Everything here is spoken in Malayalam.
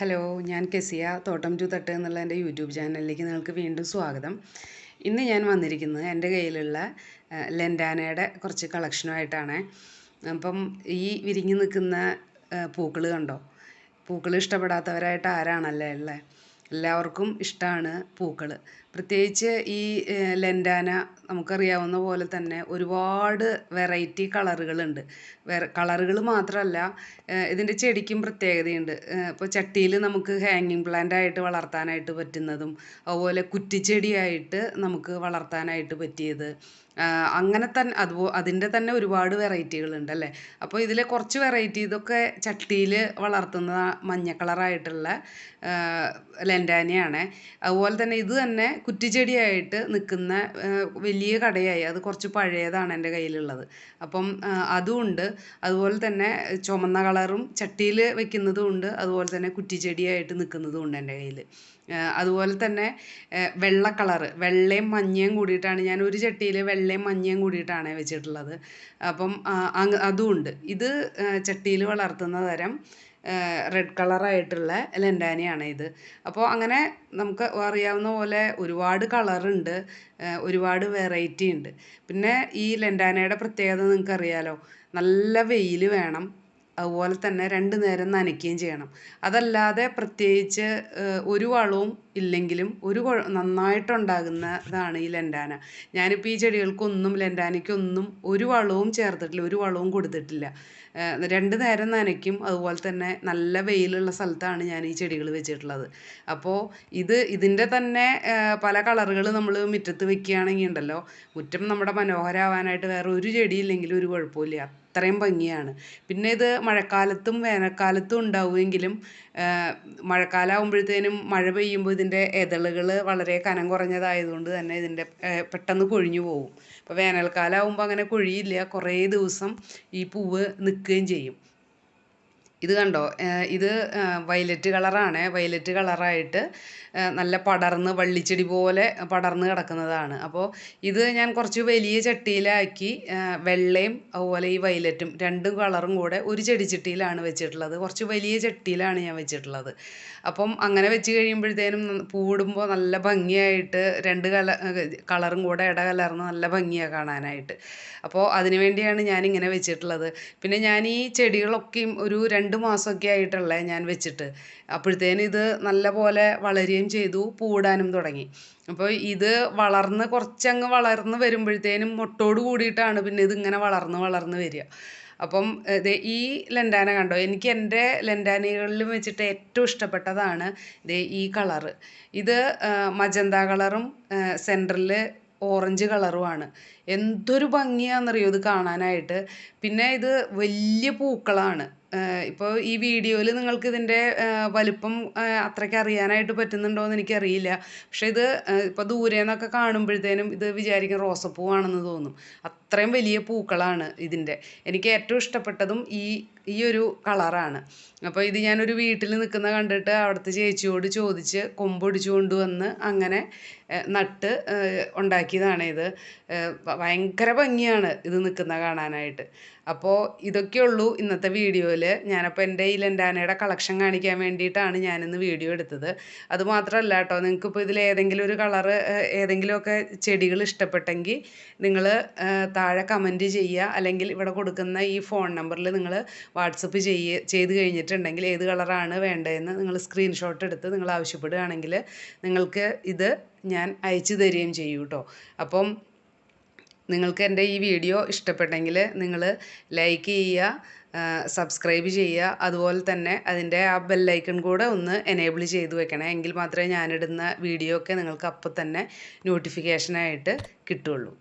ഹലോ ഞാൻ കെസിയ തോട്ടം ടു തട്ട് എന്നുള്ള എന്റെ യൂട്യൂബ് ചാനലിലേക്ക് നിങ്ങൾക്ക് വീണ്ടും സ്വാഗതം. ഇന്ന് ഞാൻ വന്നിരിക്കുന്നത് എന്റെ കയ്യിലുള്ള ലെൻഡാനയുടെ കുറച്ച് കളക്ഷനുമായിട്ടാണ്. അപ്പം ഈ വിരിഞ്ഞു നിൽക്കുന്ന പൂക്കൾ കണ്ടോ? പൂക്കൾ ഇഷ്ടപ്പെടാത്തവരായിട്ട് ആരാണല്ലേ ഉള്ളത് എല്ലാവർക്കും ഇഷ്ടമാണ് പൂക്കൾ പ്രത്യേകിച്ച് ഈ ലെന്റാന നമുക്കറിയാവുന്ന പോലെ തന്നെ ഒരുപാട് വെറൈറ്റി കളറുകളുണ്ട്. വേറെ കളറുകൾ മാത്രമല്ല ഇതിന്റെ ചെടിക്കും പ്രത്യേകതയുണ്ട്. ഇപ്പോൾ ചട്ടിയിൽ നമുക്ക് ഹാങ്ങിങ് പ്ലാന്റ് ആയിട്ട് വളർത്താനായിട്ട് പറ്റുന്നതും അതുപോലെ കുറ്റിച്ചെടിയായിട്ട് നമുക്ക് വളർത്താനായിട്ട് പറ്റിയത് അങ്ങനെ തന്നെ അതുപോ അതിന്റെ തന്നെ ഒരുപാട് വെറൈറ്റികളുണ്ട് അല്ലേ? അപ്പോൾ ഇതിലെ കുറച്ച് വെറൈറ്റി ഇതൊക്കെ ചട്ടിയിൽ വളർത്തുന്ന മഞ്ഞ കളറായിട്ടുള്ള ലെൻഡാനിയാണ് അതുപോലെ തന്നെ ഇത് തന്നെ കുറ്റിച്ചെടിയായിട്ട് നിൽക്കുന്ന വലിയ കടയായി. അത് കുറച്ച് പഴയതാണ് എന്റെ കയ്യിലുള്ളത്. അപ്പം അതുമുണ്ട്. അതുപോലെ തന്നെ ചുമന്ന കളറും ചട്ടിയിൽ വെക്കുന്നതും ഉണ്ട് അതുപോലെ തന്നെ കുറ്റിച്ചെടിയായിട്ട് നിൽക്കുന്നതും ഉണ്ട് എന്റെ കയ്യിൽ. അതുപോലെ തന്നെ വെള്ള കളറ്. വെള്ളയും മഞ്ഞയും കൂടിയിട്ടാണ്. ഞാൻ ഒരു ചട്ടിയിൽ വെള്ളയും മഞ്ഞയും കൂടിയിട്ടാണ് വെച്ചിട്ടുള്ളത്. അപ്പം അതും ഉണ്ട് ഇത് ചട്ടിയിൽ വളർത്തുന്ന തരം റെഡ് കളറായിട്ടുള്ള ലെൻഡാനിയാണ് ഇത്. അപ്പോൾ അങ്ങനെ നമുക്ക് അറിയാവുന്ന പോലെ ഒരുപാട് കളറുണ്ട് ഒരുപാട് വെറൈറ്റി ഉണ്ട്. പിന്നെ ഈ ലെൻഡാനയുടെ പ്രത്യേകത നിങ്ങൾക്ക് അറിയാലോ നല്ല വെയിൽ വേണം അതുപോലെ തന്നെ രണ്ട് നേരം നനയ്ക്കുകയും ചെയ്യണം. അതല്ലാതെ പ്രത്യേകിച്ച് ഒരു വളവും ഇല്ലെങ്കിലും ഒരു കുഴ നന്നായിട്ടുണ്ടാകുന്നതാണ് ഈ ലെൻഡാന. ഞാനിപ്പോൾ ഈ ചെടികൾക്കൊന്നും ലെൻഡാനയ്ക്കൊന്നും ഒരു വളവും ചേർത്തിട്ടില്ല ഒരു വളവും കൊടുത്തിട്ടില്ല. രണ്ട് നേരം നനയ്ക്കും അതുപോലെ തന്നെ നല്ല വെയിലുള്ള സ്ഥലത്താണ് ഞാൻ ഈ ചെടികൾ വെച്ചിട്ടുള്ളത്. അപ്പോൾ ഇത് ഇതിന്റെ തന്നെ പല കളറുകൾ നമ്മൾ മുറ്റത്ത് വെക്കുകയാണെങ്കിൽ ഉണ്ടല്ലോ മുറ്റം നമ്മുടെ മനോഹരമാവാനായിട്ട് വേറെ ഒരു ചെടിയില്ലെങ്കിലും ഒരു കുഴപ്പമില്ല അത്രയും ഭംഗിയാണ്. പിന്നെ ഇത് മഴക്കാലത്തും വേനൽക്കാലത്തും ഉണ്ടാവുമെങ്കിലും മഴക്കാലമാകുമ്പോഴത്തേനും മഴ പെയ്യുമ്പോൾ ഇതിന്റെ ഇതളുകൾ വളരെ കനം കുറഞ്ഞതായതുകൊണ്ട് തന്നെ ഇതിന്റെ പെട്ടെന്ന് കൊഴിഞ്ഞു പോകും അപ്പോൾ ഇപ്പോൾ വേനൽക്കാലമാകുമ്പോൾ അങ്ങനെ കൊഴിയില്ല. കുറേ ദിവസം ഈ പൂവ് നിൽക്കുകയും ചെയ്യും. ഇത് കണ്ടോ? ഇത് വയലറ്റ് കളറാണ്. വയലറ്റ് കളറായിട്ട് നല്ല പടർന്ന് വള്ളിച്ചെടി പോലെ പടർന്ന് കിടക്കുന്നതാണ്. അപ്പോൾ ഇത് ഞാൻ കുറച്ച് വലിയ ചട്ടിയിലാക്കി വെള്ളയും അതുപോലെ ഈ വയലറ്റും രണ്ടും കളറും കൂടെ ഒരു ചെടിച്ചട്ടിയിലാണ് വെച്ചിട്ടുള്ളത്. കുറച്ച് വലിയ ചട്ടിയിലാണ് ഞാൻ വെച്ചിട്ടുള്ളത്. അപ്പം അങ്ങനെ വെച്ച് കഴിയുമ്പോഴത്തേനും പൂവിടുമ്പോൾ നല്ല ഭംഗിയായിട്ട് രണ്ട് കല കളറും കൂടെ ഇട കലർന്ന് നല്ല ഭംഗിയാണ് കാണാനായിട്ട്. അപ്പോൾ അതിന് വേണ്ടിയാണ് ഞാൻ ഇങ്ങനെ വെച്ചിട്ടുള്ളത്. പിന്നെ ഞാൻ ഈ ചെടികളൊക്കെയും ഒരു രണ്ട് മാസമൊക്കെ ആയിട്ടുള്ള ഞാൻ വെച്ചിട്ട്. അപ്പോഴത്തേനും ഇത് നല്ല പോലെ വളരുകയും ചെയ്തു പൂടാനും തുടങ്ങി. അപ്പോൾ ഇത് വളർന്ന് കുറച്ചങ്ങ് വളർന്ന് വരുമ്പോഴത്തേനും മുട്ടോട് കൂടിയിട്ടാണ് പിന്നെ ഇതിങ്ങനെ വളർന്ന് വളർന്ന് വരിക. അപ്പം ഇത് ഈ ലെൻഡാന കണ്ടോ? എനിക്ക് എന്റെ ലെൻഡാനകളിലും വെച്ചിട്ട് ഏറ്റവും ഇഷ്ടപ്പെട്ടതാണ് ദേ ഈ കളറ്. ഇത് മജന്ത കളറും സെന്ററിൽ ഓറഞ്ച് കളറുമാണ്. എന്തൊരു ഭംഗിയാണെന്നറിയോ ഇത് കാണാനായിട്ട്. പിന്നെ ഇത് വലിയ പൂക്കളാണ്. ഇപ്പോൾ ഈ വീഡിയോയിൽ നിങ്ങൾക്ക് ഇതിന്റെ വലിപ്പം അത്രയ്ക്ക് അറിയാനായിട്ട് പറ്റുന്നുണ്ടോ എന്ന് എനിക്കറിയില്ല. പക്ഷേ ഇത് ഇപ്പോൾ ദൂരെ നിന്നൊക്കെ കാണുമ്പോഴത്തേനും ഇത് വിചാരിക്കും റോസപ്പൂവാണെന്ന് തോന്നും. അത്രയും വലിയ പൂക്കളാണ് ഇതിന്റെ. എനിക്ക് ഏറ്റവും ഇഷ്ടപ്പെട്ടതും ഈ ഈ ഒരു കളറാണ്. അപ്പോൾ ഇത് ഞാനൊരു വീട്ടിൽ നിൽക്കുന്ന കണ്ടിട്ട് അവിടുത്തെ ചേച്ചിയോട് ചോദിച്ച് കൊമ്പൊടിച്ചു കൊണ്ടുവന്ന് അങ്ങനെ നട്ട് ഉണ്ടാക്കിയതാണ് ഇത്. ഭയങ്കര ഭംഗിയാണ് ഇത് നിൽക്കുന്ന കാണാനായിട്ട്. അപ്പോൾ ഇതൊക്കെയുള്ളൂ ഇന്നത്തെ വീഡിയോയിൽ. ഞാനപ്പോൾ എന്റെ ഈ ലെൻഡാനയുടെ കളക്ഷൻ കാണിക്കാൻ വേണ്ടിയിട്ടാണ് ഞാനിന്ന് വീഡിയോ എടുത്തത്. അത് മാത്രമല്ല കേട്ടോ നിങ്ങൾക്കിപ്പോൾ ഇതിൽ ഏതെങ്കിലും ഒരു കളറ് ഏതെങ്കിലുമൊക്കെ ചെടികൾ ഇഷ്ടപ്പെട്ടെങ്കിൽ നിങ്ങൾ താഴെ കമന്റ് ചെയ്യുക. അല്ലെങ്കിൽ ഇവിടെ കൊടുക്കുന്ന ഈ ഫോൺ നമ്പറിൽ നിങ്ങൾ വാട്സപ്പ് ചെയ്യ ചെയ്ത് കഴിഞ്ഞിട്ടുണ്ടെങ്കിൽ ഏത് കളറാണ് വേണ്ടതെന്ന് നിങ്ങൾ സ്ക്രീൻഷോട്ട് എടുത്ത് നിങ്ങൾ ആവശ്യപ്പെടുകയാണെങ്കിൽ നിങ്ങൾക്ക് ഇത് ഞാൻ അയച്ചു തരികയും ചെയ്യും കേട്ടോ. അപ്പം നിങ്ങൾക്ക് എന്റെ ഈ വീഡിയോ ഇഷ്ടപ്പെട്ടെങ്കിൽ നിങ്ങൾ ലൈക്ക് ചെയ്യുക സബ്സ്ക്രൈബ് ചെയ്യുക. അതുപോലെ തന്നെ അതിന്റെ ആ ബെല്ലൈക്കൺ കൂടെ ഒന്ന് എനേബിൾ ചെയ്ത് വെക്കണേ. എങ്കിൽ മാത്രമേ ഞാനിടുന്ന വീഡിയോ ഒക്കെ നിങ്ങൾക്ക് അപ്പോൾ തന്നെ നോട്ടിഫിക്കേഷനായിട്ട് കിട്ടുള്ളൂ